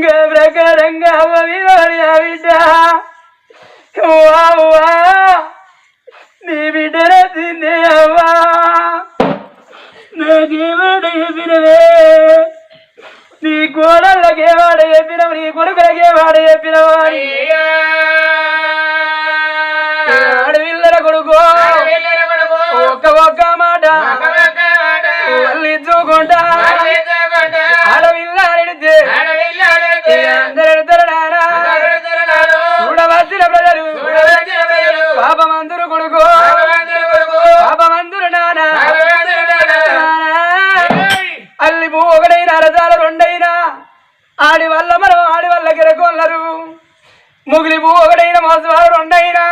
ప్రకారంగా వీరవాడి ఆ బిడ్డ నీ బిడ్డ తిందే అవ్వా. నాకేవాడ చెప్పినవే నీ గోడలకే వాడ చెప్పినవు నీ కొడుకులకే వాడ చెప్పినవు. అని ఆడవిల్లర కొడుకు? ఒక్క ఒక్క మాట. వల్లించుకుంటా ఆడవిల్లాడితే అందరు చూడవచ్చిన ప్రజలు పాపమందురు కొడుకు. పాపమందురు నానా అల్లి పువ్వు ఒకటైనా అరదాలు రెండైనా ఆడి వల్ల మనం ఆడి వల్ల గిరకొల్లరు. ముగిలి పువ్వు ఒకటైన మోసవాళ్ళు రెండైనా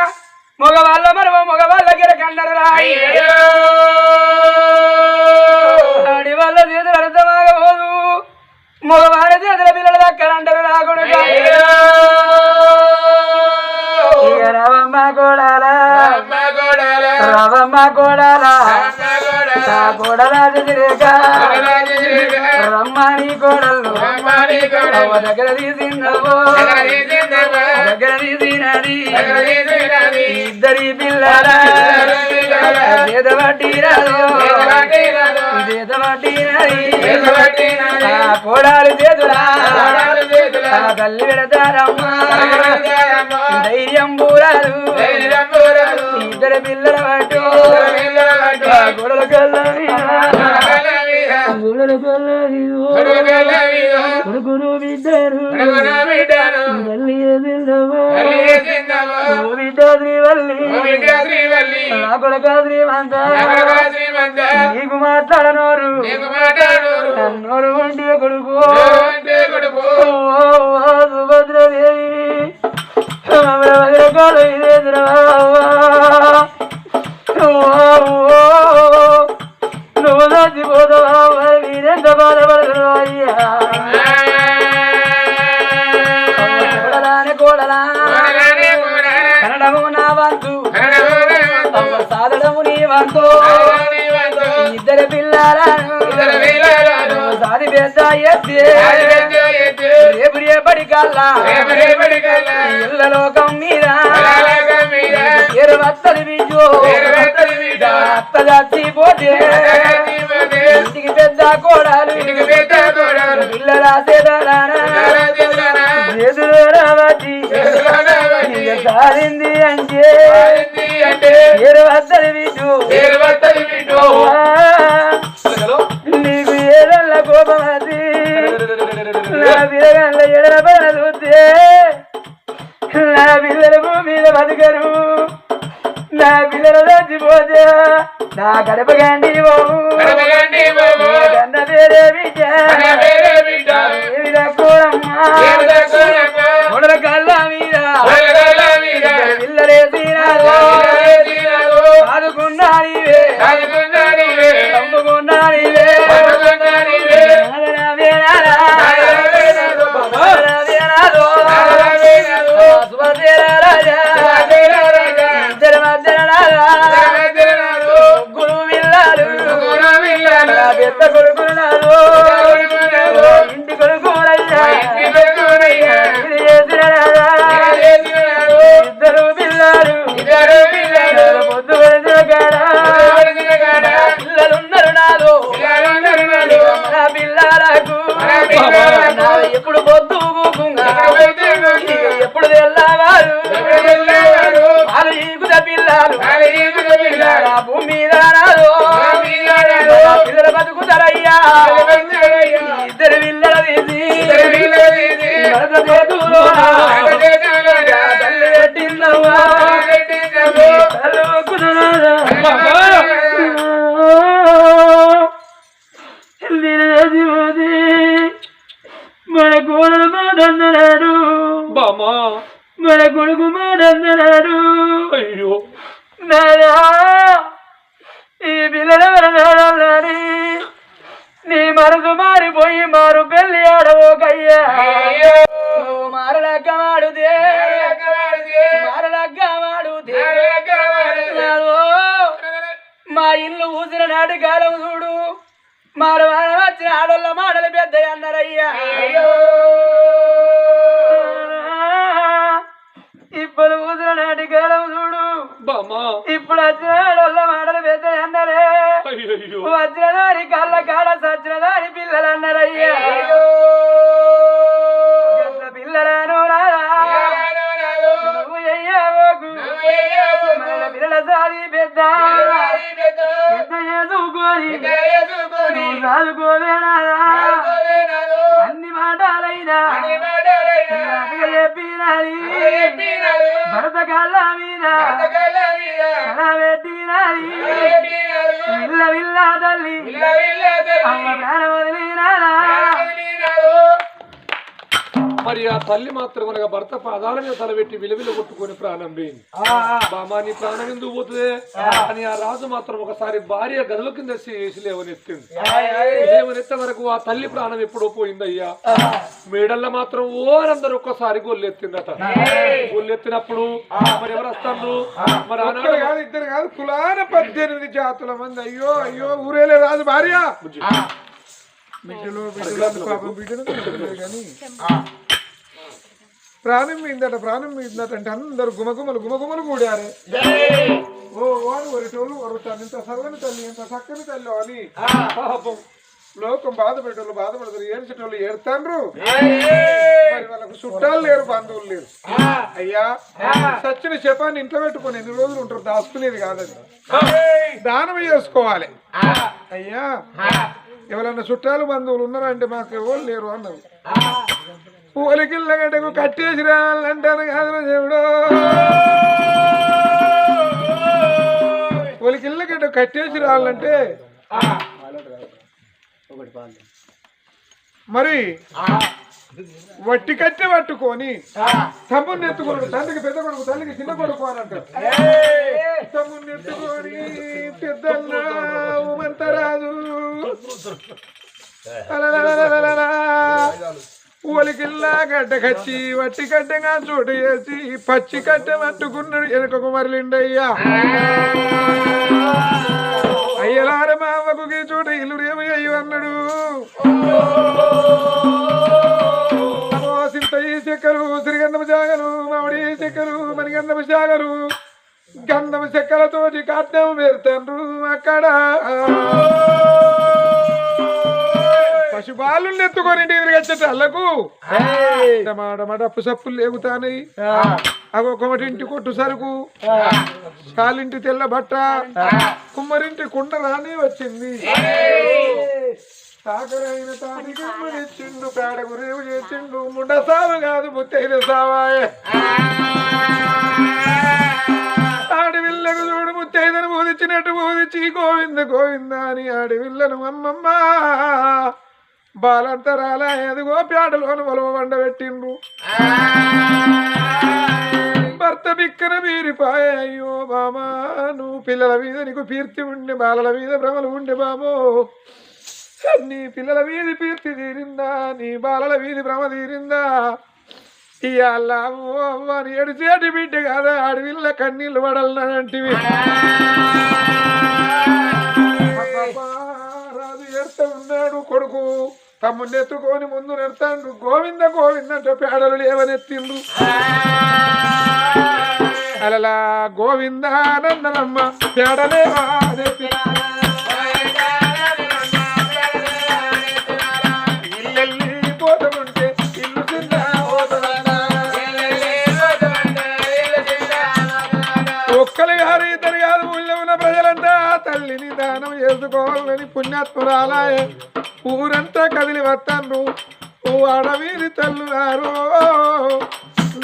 మగ వాళ్ళ మనం మగ వాళ్ళ గిరకన్నారు రాయి. ఆడి వల్ల చేతులు అర్థమాగబోదు మగవారి చేతుల పిల్లలు దక్కనంటారు రాకుండా కోడాలా రవమ్మ చెదిరేక రమ్మని అవ్వ దగ్గర తీసిందవో దగ్గర తీసినది ఇద్దరి పిల్లల చేతబట్టి రాదు చేతబట్టి కోడాలు చేతులా ఆ తల్లి పెడతారమ్మా ధైర్యం కొడుక శ్రీమంత నీకు మాట్లాడనోరు నన్నోరు వంటి కొడుకు సుభద్రదేవి భద్రకాల నువ్వు సాది పెద్ద ఎత్తి రేపు రేపటి కల్లా ఇళ్ళ లోకం మీద. పేరు వత్తది బిడ్డు అత్త చచ్చిపోతే ఇంటికి పెద్ద కోడలు. పిల్లల కాలింది అంటే. పేరు వత్తది బిడ్డు నీకు ఏదల్ల కోపం అది? నా పిల్లగల్ల ఎడల పడ చూస్తే నా పిల్లల భూమిలో బతకరు. నా పిల్లలు చచ్చిపోతే నా గడప గండి గండ బిడ్డ. కళ్ళ మీద. భూమి మీద నాదో పిల్లలు బతుకుతారయ్యా ఇద్దరు పిల్లలు తీసి మరొక వాడుదే. మారలక్క వాడుదే మా ఇల్లు ఊసిన నాటి కాలం చూడు. మారు వచ్చిన ఆడోళ్ళ మాటలు పెద్ద అన్నారయ్యా. ఇప్పుడు ఊసిన నాటి కాలం చూడు. ఇప్పుడు వచ్చిన ఆడోళ్ళ మాటలు పెద్ద అన్నారే. దాని కళ్ళ కాడ సచ్చిన దాని పిల్లలు అన్నారయ్యా. పిల్లలను రాదా సాది పెద్ద. పెద్ద. చేసుకొని నువ్వు చదువుకోవేనారా అన్ని మాటలైనా. చెప్పినది భరత కళ్ళ మీద. పెట్టినది విల్ల విల్ల తల్లి. అమ్మ ప్రాణం వదిలినారా. మరి ఆ తల్లి మాత్రం అనగా భర్త పాదాల మీద తలబెట్టి విలువిల కొట్టుకొని ప్రాణం పోయింది బామా నీ ప్రాణం ఎందుకు పోతుంది? అని ఆ రాజు మాత్రం ఒకసారి భార్య గదుల కింద లేవనెత్తింది. లేవనెత్తే వరకు ఆ తల్లి ప్రాణం ఎప్పుడో పోయిందయ్యా. మేడల్లో మాత్రం ఓరందరూ ఒక్కసారి గొల్లెత్తిందట. గొల్లెత్తినప్పుడు మరి ఎవరు వస్తారు మరి ఆనాడు కాదు ఇద్దరు కాదు కులాన పద్దెనిమిది జాతుల మంది. అయ్యో అయ్యో ఊరేలే రాజు భార్య. బిడ్డలు బిడ్డలు పాపం బిడ్డలు కానీ. ప్రాణం మీందట అంటే అందరు గుమగుమలు గుమగుమలు కూడారు. ఓ వాడు వరిటోళ్ళు వరుతాను ఇంత సర్వని తల్లి ఇంత చక్కని తల్లి అని. పాపం లోకం బాధపెట్టోళ్ళు బాధపడతారు ఏడ్చేటోళ్ళు ఏడుతాండ్రు. మరి వాళ్ళకు చుట్టాలు లేరు బంధువులు లేరు. అయ్యా సచ్చిన శపాన్ని ఇంట్లో పెట్టుకొని ఎన్ని రోజులు ఉంటారు దాచుకునేది కాదది దానం చేసుకోవాలి. అయ్యా ఎవరన్నా చుట్టాలు బంధువులు ఉన్నారంటే మాకు ఎవరు లేరు అన్నారు. పూలకిల్లగడ్డకు కట్టేసి రావాలంటాను కాదు దేవుడు. పూలకిల్లగడ్డ కట్టేసి రావాలంటే మరి వట్టి కట్టె పట్టుకొని తమ్ముడిని ఎత్తుకోడు తండ్రికి పెద్ద కొడుకు తల్లికి చిన్న కొడుకు అని అంటారు తమ్ముడిని ఎత్తుకొని పెద్దన్న ఉమంతరాజు ఒలికిల్లా గడ్డ కచ్చి వట్టి కట్టెగా చోటు చేసి పచ్చి కట్టె పట్టుకున్నాడు వెనకకు మరలిండయ్యా అయ్యలార మామకు చోట ఇల్లు రేమి అయ్యి అన్నాడు. సింతయి చెక్కలు శ్రీగంధపు శాగలు మామిడి చెక్కలు మణిగంధపు శాగలు గంధపు చెక్కలతోటి కాట్యం పెడతాండ్రు అక్కడ. పశుపాలు ఎత్తుకొని ఇంటికి వచ్చేట అల్లకు డప్పు సప్పులు లేగుతానయి అవి ఒకటి కొట్టు సరుకు. కాలింటి తెల్ల బట్ట. కుమ్మరింటి కుండ రాని వచ్చింది సాగరైన తాని చేసిండు. ముండ సావ కాదు ముత్తైన సావాయ. ఆడవిల్లకు చూడు ముత్తైదను బోధించినట్టు బోధించి గోవింద గోవింద అని ఆడవిల్లను అమ్మమ్మ. బాలంతరాల ఎదుగో పేడలోను వలవ వండబెట్టిండ్రు భర్త బిక్కన మీరిపాయ అయ్యో బామా నువ్వు పిల్లల మీద నీకు పీర్తి ఉండే బాలల మీద భ్రమలు ఉండే బామో నీ పిల్లల వీధి పీర్తి తీరిందా నీ బాలల వీధి భ్రమ తీరిందా? ఇవాళ అవ్వ అని ఏడిచేటి బిడ్డ కాదా అడవిల్ల కన్నీళ్ళు పడాలంటివి రాజు ఏడుతా ఉన్నాడు కొడుకు. తమ్ముడిని ఎత్తుకొని ముందు నెడతాడు గోవింద గోవింద అంటే పేడలు లేవనెత్తిండు అలలా గోవిందానందనమ్మ పేడలేవా తల్లిని దానం చేసుకోవాలని పుణ్యాత్మురాలాయే. ఊరంతా కదిలి వస్తాను ఓ అడవిని తల్లునారు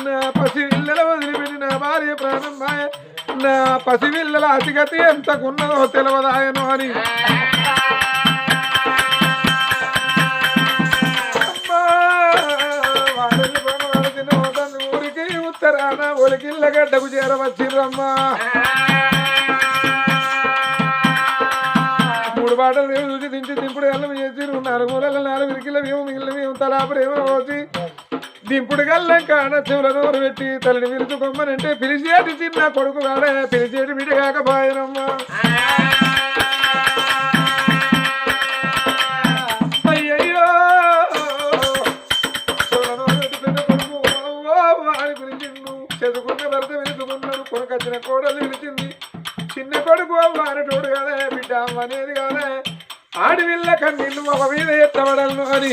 నా పసివిల్లల వదిలిపెట్టి నా భార్య ప్రాణం మాయ. నా పసివిల్లల అతిగతి ఎంతకున్నదో తెలవదాయను అని. అమ్మా, ఊరికి ఉత్తరాన ఒలికిళ్ళ గడ్డకు మూడు పాటలు మేము చూసి దించి దింపుడు గల్లం చేసిరు నాలుగు మూలల నాలుగు ఇరికిల మేము మిగిలిన మేము తలాపురేమో పోసి దింపుడు గల్లం కాడ చెవుల నోరు పెట్టి తల్లిని విరుచు కొమ్మనంటే పిలిచేటి చిన్న కొడుకు కాడే పిలిచేటి బిడ్డ కాకపోయినమ్మా అయ్యయ్యో! చదువుకున్న భర్త విలుచుకున్నాడు కొనకొచ్చిన కోడలు విలిచింది చిన్న కొడుకు వారటోడు కదే బిడ్డ అనేది కదే. ఆడవిల్ల కన్నీళ్ళు ఒక మీద ఎత్తబడలను అని.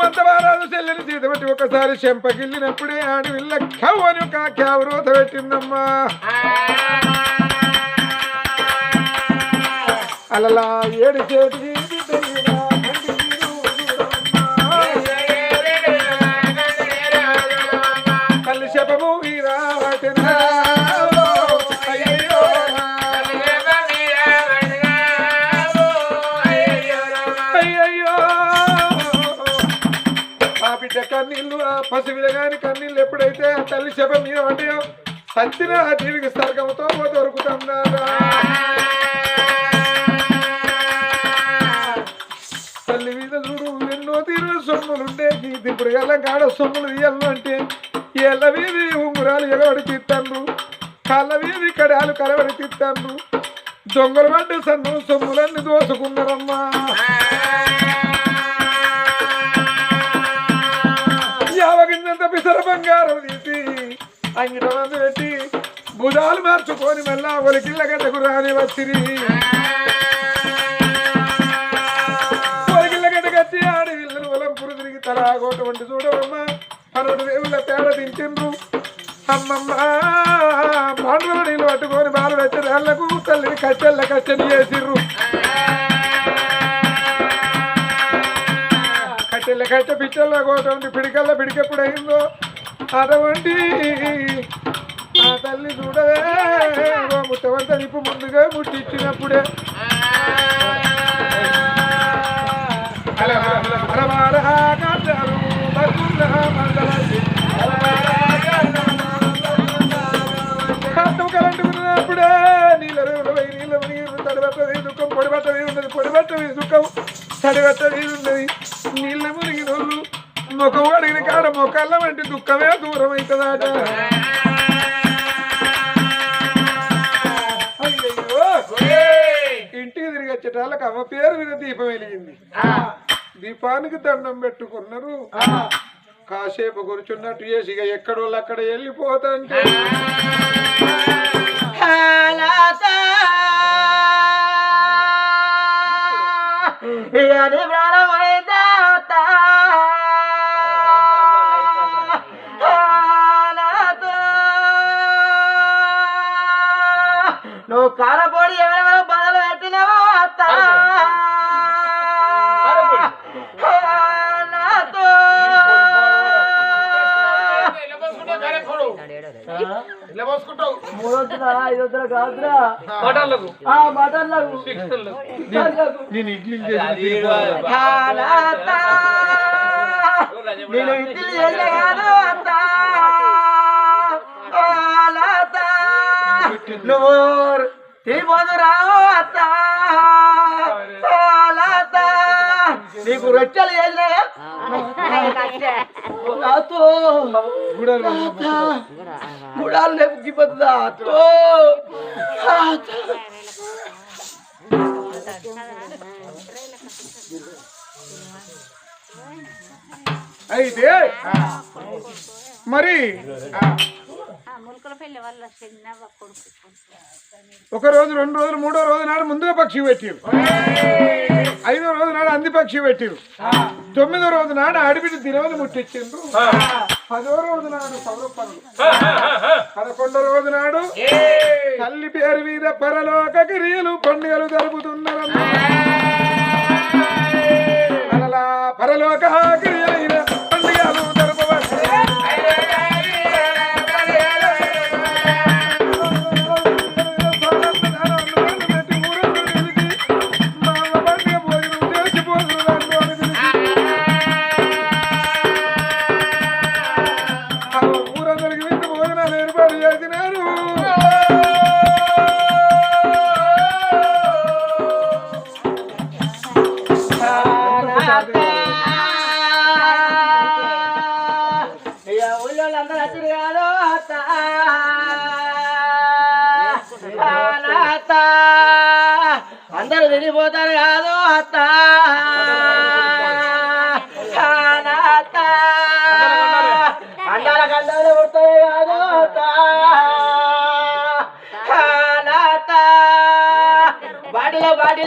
మంతవారాలు చెల్లెని చేత పెట్టి ఒకసారి చెంపకిల్లినప్పుడే ఆడవిల్ల కవ్ అని ఒక క్యావ్ రోత పెట్టిందమ్మా. అలలా ఏడు చేతికి కన్నీళ్ళు ఆ పసిబిడ గాని కన్నీళ్ళు ఎప్పుడైతే ఆ తల్లి శప మీద పడ్డాయో సత్తిన ఆ జీవికి స్వర్గంతో దొరుకుతున్నారా తల్లి మీద చూడు ఎన్నో తీరు సొమ్ములుండే ఇప్పుడు ఎలా కాడ సొమ్ములు తీయాలను అంటే ఎల్ల వీధి ఉంగురాలు ఎగబడి తిత్తండ్రు కళ్ళ వీధి కడాలు కలబడి తిత్తండ్రు దొంగలు పడ్డ సన్ను సొమ్ములన్నీ దోసుకున్నారమ్మా. యావగింజంత పిసర బంగారం తీసి అంగిట పెట్టి బుధాలు మార్చుకొని మళ్ళా ఒలికిళ్ళ గడ్డకు రాని వచ్చిరి ఒలికిళ్ళ గడ్డ కట్టి ఆడి విల్లను ఒలంపురు తిరిగి తలాగోట వంటి చూడవమ్మా పన్నెండు దేవుళ్ళ పేడ తింటిండ్రు అమ్మమ్మ పండుగ నీళ్ళు పట్టుకొని బాలు వచ్చే రాళ్ళకు తల్లిని కట్టెళ్ళ కట్టెని చేసిర్రు. కట్టెల కట్టె పిచ్చల్లో కోటండి పిడికల్ల పిడికెప్పుడు అయిందో అటువంటి ఆ తల్లి చూడవే ముట్టవంత నిప్పు ముందుగా ముట్టించినప్పుడే అలవార కాచారు బతున్న మందలసి. కట్టం నీళ్ళ రేవులు నీరు తడిబట్టది దుఃఖం పొడిబట్టది ఉన్నది ఉన్నది. ముఖం అడిగిన కాడ మొక్కల్ల వంటి దుఃఖమే దూరం అవుతుందట ఇంటికి తిరిగి వచ్చేటాళ్ళకి అమ్మ పేరు మీద దీపం వెలిగింది. దీపానికి దండం పెట్టుకున్నారు. కాసేపు కూర్చున్నట్టు చేసి ఇక ఎక్కడోళ్ళు అక్కడ వెళ్ళిపోతాంటే. అది ప్రాణమైతే మూడొద్దురా ఐదొద్దురా కాదురా. మటన్లకు ఆ మటన్లకు చికెన్లకు నేను ఇడ్లీ చేసి కాలాత నేను ఇడ్లీ చేసిన కాదు అత్త కాలాత నువ్వు తిరిగిపోదు రావు అత్త. నీకు రొట్టెలు నాతో గుడాలు లేపు గిపోతుందా అత్తో అయితే మరి చిన్న కొడుకు. ఒక రోజు రెండు రోజులు మూడో రోజు నాడు ముందుగా పక్షి పెట్టిరు. ఐదో రోజు నాడు అంది పక్షి పెట్టిరు. తొమ్మిదో రోజు నాడు అడిపిటి దినవని ముట్టించిండ్రు పదో రోజు నాడు పౌరపనులు పదకొండో రోజు నాడు తల్లి పేరు మీద పరలోక క్రియలు పండుగలు జరుపుతున్నారమ్మా అలలా పరలోక క్రియలైన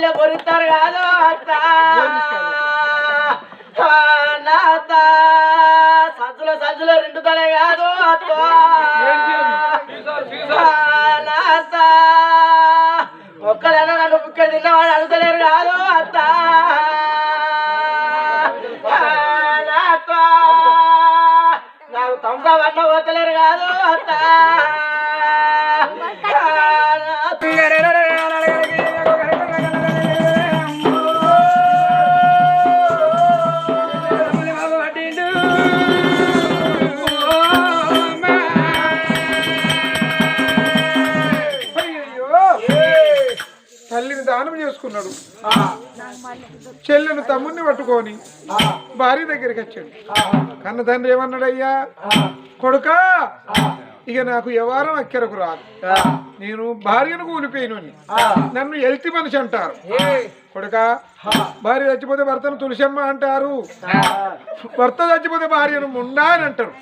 బాటిలో కొరుతారు కాదు అత్త. ఆ, సజ్జుల రెండు తలే కాదు అత్త. అత్త ఒక్కడైనా నన్ను ఇక్కడ తిన్నవాడు అడుగుతలేరు కాదు అత్త. దానం చెల్లెను తమ్ముడిని పట్టుకొని భార్య దగ్గరికి వచ్చాడు. కన్న తండ్రి ఏమన్నాడయ్యా? కొడుక కొడుకా ఇక నాకు వ్యవహారం అక్కరకు రాదు. నేను భార్యను కూలిపోయిన నన్ను ఎల్తి మనిషి అంటారు. కొడుక భార్య చచ్చిపోతే భర్తను తులసమ్మ అంటారు. భర్త చచ్చిపోతే భార్యను ముండా అని అంటారు.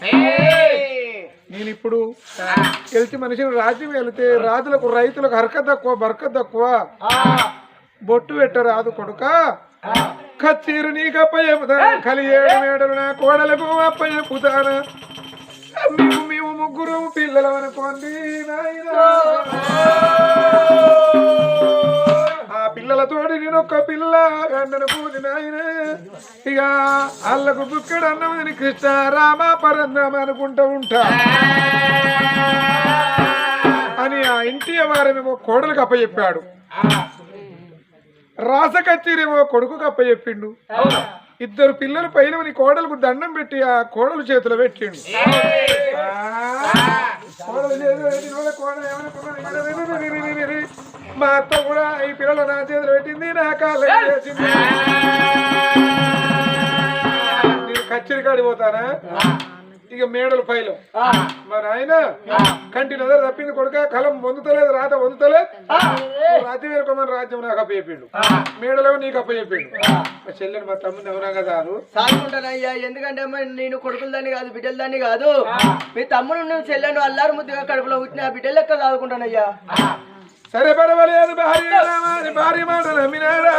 నేను ఇప్పుడు వెళ్తే మనిషిని రాజ్యం వెళితే రాజులకు రైతులకు హరక తక్కువ బరక తక్కువ. బొట్టు పెట్టరాదు కొడుక. కత్తిరు నీకు అప్పచెపుతాను కలియేడు మేడలు నా కోడలకు అప్పచెపుతాను మేము మేము ముగ్గురు పిల్లలు అనుకోండి. ఆ. పిల్లలతోటి నేను ఒక్క పిల్ల గండను పూజ నాయన. ఇక వాళ్ళకు బుక్కడు అన్నం తిని కృష్ణ రామ పరంధామ అనుకుంటూ ఉంటా. అని ఆ ఇంటి వారేమో కోడలకు అప్పచెప్పాడు రాసకచ్చిరేమో కొడుకు అప్పచెప్పిండు ఇద్దరు పిల్లలు పైన నీ కోడలకు దండం పెట్టి ఆ కోడలు చేతిలో పెట్టిండు? మా అత్త కూడా ఈ పిల్లలు నా చేతిలో పెట్టింది నా కాళ్ళు చేసింది నేను కచ్చిరి కాడి పోతానా? ఇక మేడలు పైలు మరి ఆయన కంటి నదర తప్పింది కొడుక కలం పొందుతలేదు రాత పొందుతలేదు రాతి వేరుకోమని రాజ్యం నాకు అప్పచెప్పిండు. మేడలేమో నీకు అప్పచెప్పిండు. మా చెల్లెని మా తమ్ముని ఎవరా కదా. సాగుకుంటానయ్యా ఎందుకంటే నేను కొడుకుల దాన్ని కాదు బిడ్డల దాన్ని కాదు. మీ తమ్ముడు నువ్వు చెల్లెండు అల్లారు ముద్దుగా కడుపులో పుట్టిన ఆ బిడ్డల లెక్క సాగుకుంటానయ్యా సరే పర్వాలేదు భార్య భార్య మాట నమ్మినాడా?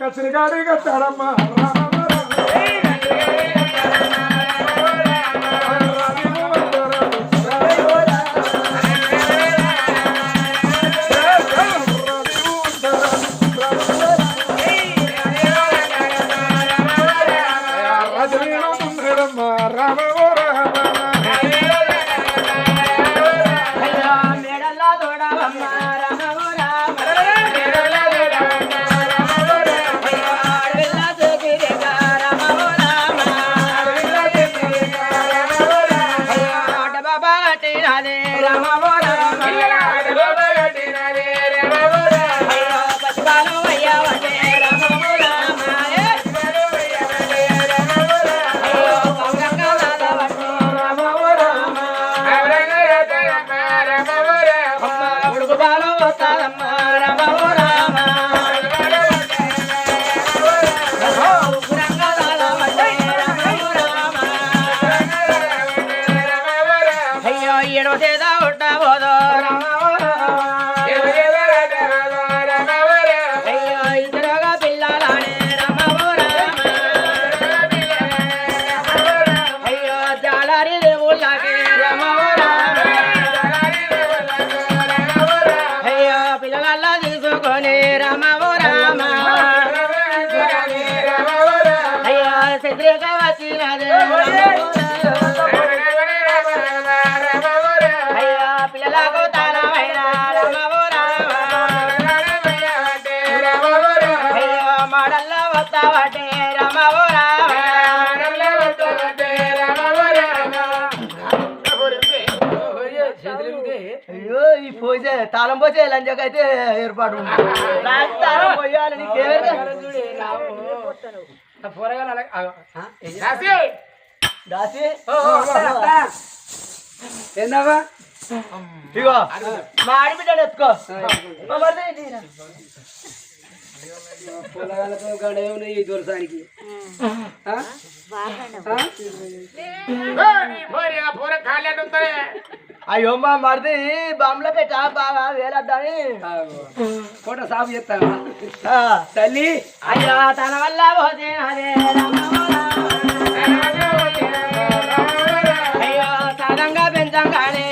కసిరిగాడి కట్టాడమ్మా. పోసే తాళం పోసే లంచకైతే ఏర్పాటు తాళం నీకేమైనా చూడే నా పోరగాలు అలాగే ఆగు. ఆ, ఏం చేస్తావు? దాసి ఓ, ఓ, వస్తా, వస్తా. ఏందవ్వా ఇగో మా ఆడిబిడ్డను ఎత్తుకో మా మరిది ఏంటి? పొలగాలతో గడే ఉన్నాయి ఈ దొరసానికి ఆ? ఆ? అయ్యో మా మరిది బాంబులో పెట్టా బాగా వేలద్దని ఫోటో సాగు చేస్తావా తల్లి అయ్యో తన వల్ల పోతే అదే రామ రామ 干的。